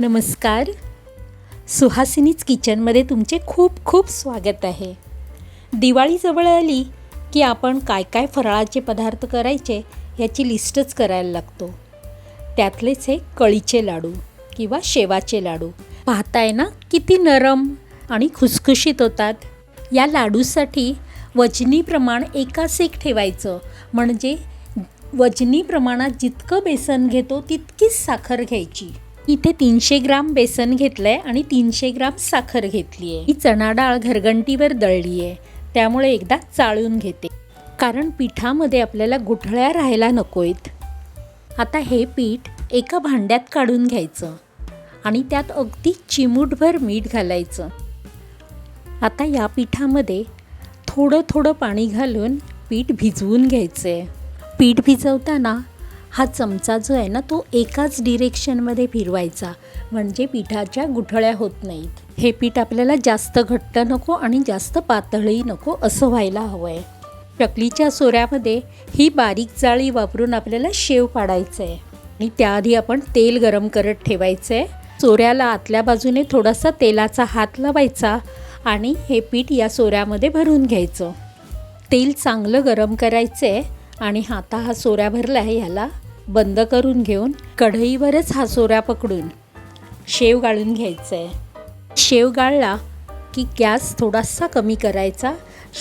नमस्कार. सुहासिनीच किचनमध्ये तुमचे खूप खूप स्वागत आहे. दिवाळी जवळ आली की आपण काय काय फराळाचे पदार्थ करायचे याची लिस्टच करायला लागतो. त्यातलेच हे कळीचे लाडू किंवा शेवाचे लाडू. पाहताय ना किती नरम आणि खुसखुशीत होतात. या लाडूसाठी वजनी प्रमाण एकास ठेवायचं. म्हणजे वजनी प्रमाणात जितकं बेसन घेतो तितकीच साखर घ्यायची. इथे तीनशे ग्राम बेसन घेतलं आहे आणि तीनशे ग्राम साखर घेतली आहे ही चणा डाळ घरगंटीवर दळली आहे त्यामुळे एकदा चाळून घेते. कारण पिठामध्ये आपल्याला गुठळ्या राहायला नकोयत. आता हे पीठ एका भांड्यात काढून घ्यायचं आणि त्यात अगदी चिमूटभर मीठ घालायचं. आता या पिठामध्ये थोडं थोडं पाणी घालून पीठ भिजवून घ्यायचं आहे पीठ भिजवताना हा चमचा जो आहे ना तो एकाच डिरेक्शनमध्ये फिरवायचा. म्हणजे पिठाच्या गुठळ्या होत नाहीत. हे पीठ आपल्याला जास्त घट्ट नको आणि जास्त पातळही नको असं व्हायला हवं आहे चकलीच्या सोऱ्यामध्ये ही बारीक जाळी वापरून आपल्याला शेव पाडायचं आहे आणि त्याआधी आपण तेल गरम करत ठेवायचं आहे सोऱ्याला आतल्या बाजूने थोडासा तेलाचा हात लावायचा आणि हे पीठ या सोऱ्यामध्ये भरून घ्यायचं. तेल चांगलं गरम करायचं आहे आणि आता हा सोऱ्या भरला आहे ह्याला. बंद करून घेऊन कढईवरच हा सोऱ्या पकडून शेव गाळून घ्यायचं आहे शेव गाळला की गॅस थोडासा कमी करायचा.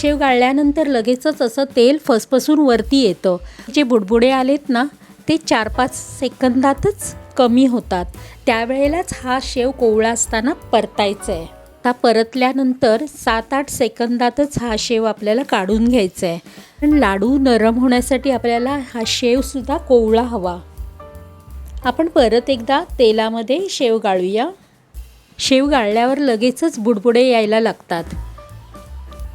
शेव गाळल्यानंतर लगेचच असं तेल फसफसून वरती येतं. जे बुडबुडे आलेत ना ते चार पाच सेकंदातच कमी होतात. त्यावेळेलाच हा शेव कोवळा असताना परतायचा आहे आता परतल्यानंतर सात आठ सेकंदातच हा शेव आपल्याला काढून घ्यायचा आहे पण लाडू नरम होण्यासाठी आपल्याला हा शेवसुद्धा कोवळा हवा. आपण परत एकदा तेलामध्ये शेव गाळूया. शेव गाळल्यावर लगेचच बुडबुडे यायला लागतात.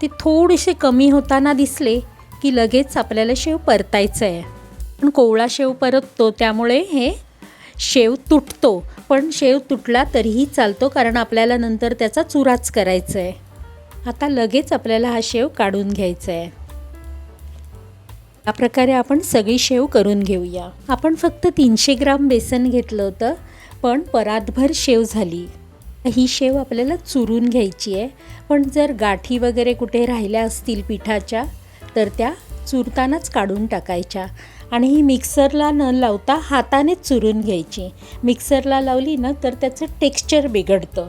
ते थोडेसे कमी होताना दिसले की लगेच आपल्याला शेव परतायचं आहे पण कोवळा शेव परततो त्यामुळे हे शेव तुटतो. पण शेव तुटला तरीही चालतो कारण आपल्याला नंतर त्याचा चुराच करायचा आहे आता लगेच आपल्याला हा शेव काढून घ्यायचा आहे या प्रकारे आपण सगळी शेव करून घेऊया. आपण फक्त तीनशे ग्राम बेसन घेतलं होतं पण परातभर शेव झाली. ही शेव आपल्याला चुरून घ्यायची आहे. पण जर गाठी वगैरे कुठे राहिल्या असतील पिठाच्या तर त्या चुरतानाच काढून टाकायच्या आणि ही मिक्सरला न लावता हातानेच चुरून घ्यायची. मिक्सरला लावली ना तर त्याचं टेक्स्चर बिघडतं.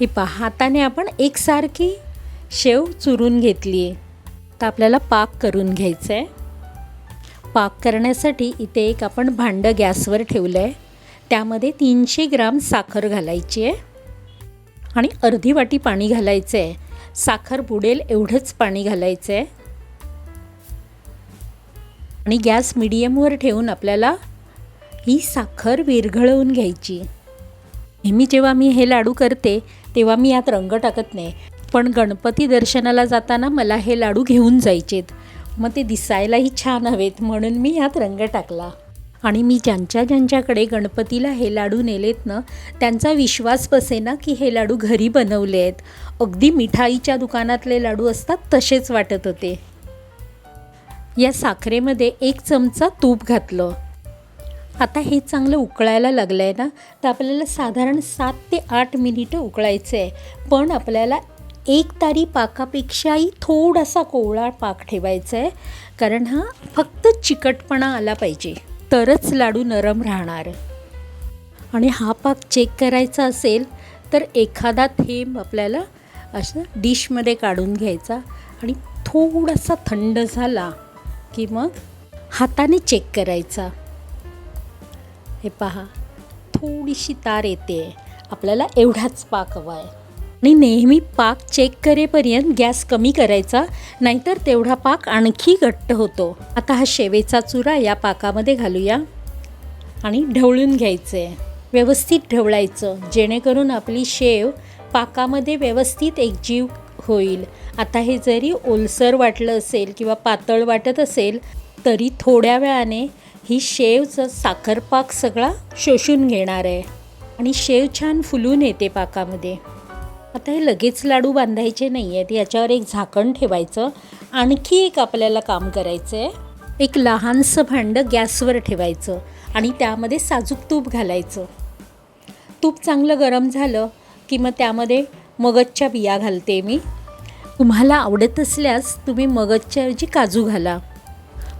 हे पहा हाताने आपण एकसारखी शेव चुरून घेतली आहे. तर आपल्याला पाक करून घ्यायचं आहे पाक करण्यासाठी इथे एक आपण भांडं गॅसवर ठेवलं आहे त्यामध्ये तीनशे ग्राम साखर घालायची आहे. आणि अर्धी वाटी पाणी घालायचं आहे साखर बुडेल एवढंच पाणी घालायचं आहे आणि गॅस मिडियमवर ठेवून आपल्याला ही साखर विरघळवून घ्यायची. नेहमी जेव्हा मी हे लाडू करते तेव्हा मी यात रंग टाकत नाही. पण गणपती दर्शनाला जाताना मला हे लाडू घेऊन जायचेत. मग ते दिसायलाही छान हवेत म्हणून मी यात रंग टाकला. आणि मी ज्यांच्या ज्यांच्याकडे गणपतीला हे लाडू नेलेत ना त्यांचा विश्वास बसेना की हे लाडू घरी बनवले आहेत अगदी मिठाईच्या दुकानातले लाडू असतात तसेच वाटत होते. या साखरेमध्ये एक चमचा तूप घातलं. आता हे चांगलं उकळायला लागलं आहे ना तर आपल्याला साधारण सात ते आठ मिनिटं उकळायचं आहे पण आपल्याला एक तारी पाकापेक्षाही थोडासा कोवळा पाक ठेवायचा आहे कारण हा फक्त चिकटपणा आला पाहिजे. तरच लाडू नरम राहणार. आणि हा पाक चेक करायचा असेल तर एखादा थेंब आपल्याला असं डिशमध्ये काढून घ्यायचा आणि थोडासा थंड झाला की मग हाताने चेक करायचा. हे पहा थोडीशी तार येते. आपल्याला एवढाच पाक हवा आहे. आणि नेहमी पाक चेक करेपर्यंत गॅस कमी करायचा नाहीतर तेवढा पाक आणखी घट्ट होतो. आता हा शेवेचा चुरा या पाकामध्ये घालूया. आणि ढवळून घ्यायचं. आहे व्यवस्थित ढवळायचं. जेणेकरून आपली शेव पाकामध्ये व्यवस्थित एकजीव होईल. आता हे जरी ओलसर वाटलं असेल किंवा पातळ वाटत असेल तरी थोड्या वेळाने ही शेवचं साखरपाक सगळा शोषून घेणार आहे. आणि शेव छान फुलून येते पाकामध्ये. आता हे लगेच लाडू बांधायचे नाही आहेत याच्यावर एक झाकण ठेवायचं. आणखी एक आपल्याला काम करायचं आहे एक लहानसं भांडं गॅसवर ठेवायचं आणि त्यामध्ये साजूक तूप घालायचं. तूप चांगलं गरम झालं की मग त्यामध्ये मगजच्या बिया घालते मी. तुम्हाला आवडत असल्यास तुम्ही मगजच्याऐवजी काजू घाला.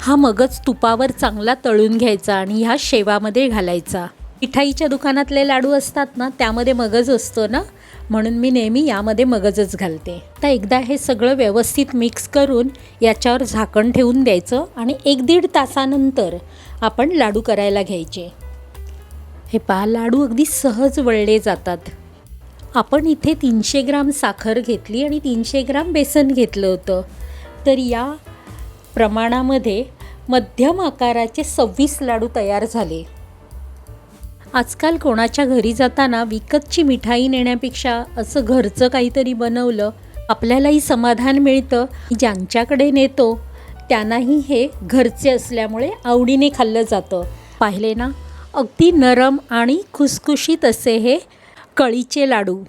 हा मगज तुपावर चांगला तळून घ्यायचा आणि ह्या शेवामध्ये घालायचा. मिठाईच्या दुकानातले लाडू असतात ना त्यामध्ये मगज असतो ना? म्हणून मी नेहमी यामध्ये मगजच घालते. तर एकदा हे सगळं व्यवस्थित मिक्स करून याच्यावर झाकण ठेवून द्यायचं आणि एक दीड तासानंतर आपण लाडू करायला घ्यायचे. हे पहा लाडू अगदी सहज वळले जातात. आपण इथे तीनशे ग्राम साखर घेतली आणि तीनशे ग्राम बेसन घेतलं होतं. तर या प्रमाणामध्ये मध्यम आकाराचे सव्वीस लाडू तयार झाले. आजकाल कोणाच्या घरी जाताना विकतची मिठाई नेण्यापेक्षा असं घरचं काहीतरी बनवलं आपल्यालाही समाधान मिळतं. ज्यांच्याकडे नेतो त्यांनाही हे घरचे असल्यामुळे आवडीने खाल्लं जातं. पाहिले ना अगदी नरम आणि खुसखुशीत असे हे कळीचे लाडू